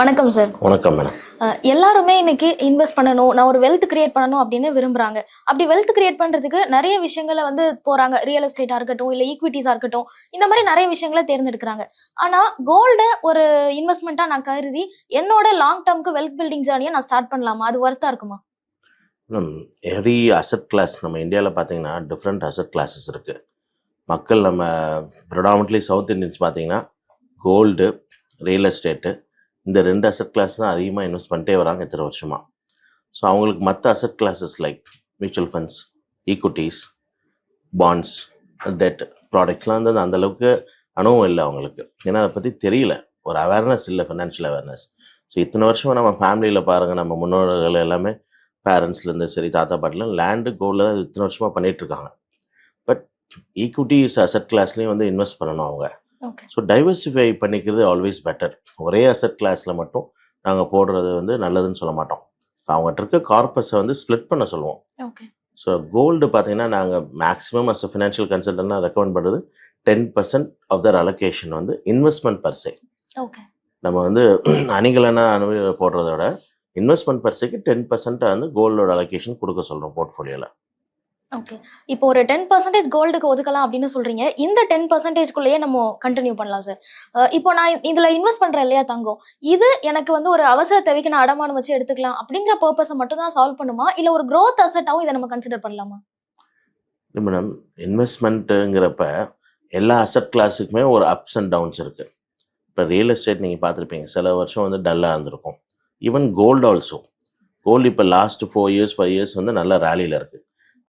வணக்கம் சார் வணக்கம் மேடம் எல்லாருமே இன்னைக்கு இன்வெஸ்ட் பண்ணணும் நான் ஒரு வெல்த் கிரியேட் பண்ணணும் அப்படின்னு விரும்புறாங்க. அப்படி வெல்த் கிரியேட் பண்றதுக்கு நிறைய விஷயங்களை வந்து போறாங்க. ரியல் எஸ்டேட்டா இருக்கட்டும் இல்ல ஈக்விட்டிஸா இருக்கட்டும் இந்த மாதிரி நிறைய விஷயங்களை தேர்ந்தெடுக்கிறாங்க. ஆனா கோல்ட ஒரு இன்வெஸ்ட்மெண்ட்டா நான் கருதி என்னோட லாங் டேர்ம்க்கு வெல்த் பில்டிங் ஜேர்னியை நான் ஸ்டார்ட் பண்ணலாமா? அது ஒர்த்தா இருக்குமா? மேடம் எவ்ரி அசட் கிளாஸ் நம்ம இந்தியாவில் பார்த்தீங்கன்னா டிஃப்ரெண்ட் அசட் கிளாஸஸ் இருக்குது மக்கள் நம்ம ப்ரொடாமட்லி சவுத் இந்தியன்ஸ் பார்த்தீங்கன்னா கோல்டு ரியல் எஸ்டேட்டு இந்த ரெண்டு அசட் கிளாஸ் தான் அதிகமாக இன்வெஸ்ட் பண்ணிட்டே வராங்க இத்தனை வருஷமாக ஸோ அவங்களுக்கு மற்ற asset classes like mutual funds equities bonds debt ப்ராடக்ட்ஸ்லாம் வந்து அந்த அளவுக்கு அனுபவம் இல்லை அவங்களுக்கு. ஏன்னா அதை பற்றி தெரியல. ஒரு அவேர்னஸ் இல்லை ஃபினான்ஷியல் அவேர்னஸ் ஸோ இத்தனை வருஷமாக நம்ம ஃபேமிலியில் பாருங்கள் நம்ம முன்னோர்கள் எல்லாமே பேரண்ட்ஸ்லேருந்து சரி தாத்தா பாட்டிலாம் லேண்டு கோல்டில் தான் இத்தனை வருஷமாக பண்ணிகிட்ருக்காங்க இருக்காங்க. பட் ஈக்விட்டிஸ் அசட் கிளாஸ்லேயும் வந்து இன்வெஸ்ட் பண்ணணும் அவங்க. ஸோ டைவர்சிஃபை பண்ணிக்கிறது ஆல்வேஸ் பெட்டர் ஒரே அசட் கிளாஸில் மட்டும் நாங்கள் போடுறது வந்து நல்லதுன்னு சொல்ல மாட்டோம். அவங்ககிட்ட இருக்க கார்பஸை வந்து ஸ்ப்ளிட் பண்ண சொல்லுவோம். ஸோ கோல்டு பார்த்தீங்கன்னா நாங்கள் மேக்ஸிமம் அஸ் ஃபினான்ஷியல் கன்சல்டன்ட்னா ரெக்கமெண்ட் பண்ணுறது ten percent of their allocation வந்து இன்வெஸ்ட்மெண்ட் பர்சே நம்ம வந்து அணிகலனா அனுபவி போடுறத விட இன்வெஸ்ட்மெண்ட் பர்சேக்கு டென் பர்சன்ட் வந்து கோல்டோட அலோகேஷன் கொடுக்க சொல்கிறோம் போர்ட்ஃபோலியோவில் ஓகே இப்போ ஒரு டென் பர்சன்டேஜ் கோல்டுக்கு ஒதுக்கலாம் அப்படின்னு சொல்றீங்க. இந்த டென் பர்சன்டேஜ்குள்ளேயே நம்ம கண்டினியூ பண்ணலாம் சார் இப்போ நான் இதுல இன்வெஸ்ட் பண்றேன் இல்லையா தங்கம்? இது எனக்கு வந்து ஒரு அவசர தேவைக்கு நான் அடமானம் வச்சு எடுத்துக்கலாம் அப்படிங்கிற பர்பஸை மட்டும் தான் சால்வ் பண்ணுமா? இல்லை ஒரு க்ரோத் அசட்டாகவும் இதை நம்ம கன்சிடர் பண்ணலாமா? இல்லை மேடம் இன்வெஸ்ட்மெண்ட்டுங்கிறப்ப எல்லா அசட் கிளாஸுக்குமே ஒரு அப்ஸ் அண்ட் டவுன்ஸ் இருக்குது இப்போ ரியல் எஸ்டேட் நீங்கள் பார்த்துருப்பீங்க. சில வருஷம் வந்து டல்லாக இருந்திருக்கும். ஈவன் கோல்டு ஆல்சோ கோல்டு இப்போ last four years five years வந்து நல்ல ரேலியில் இருக்குது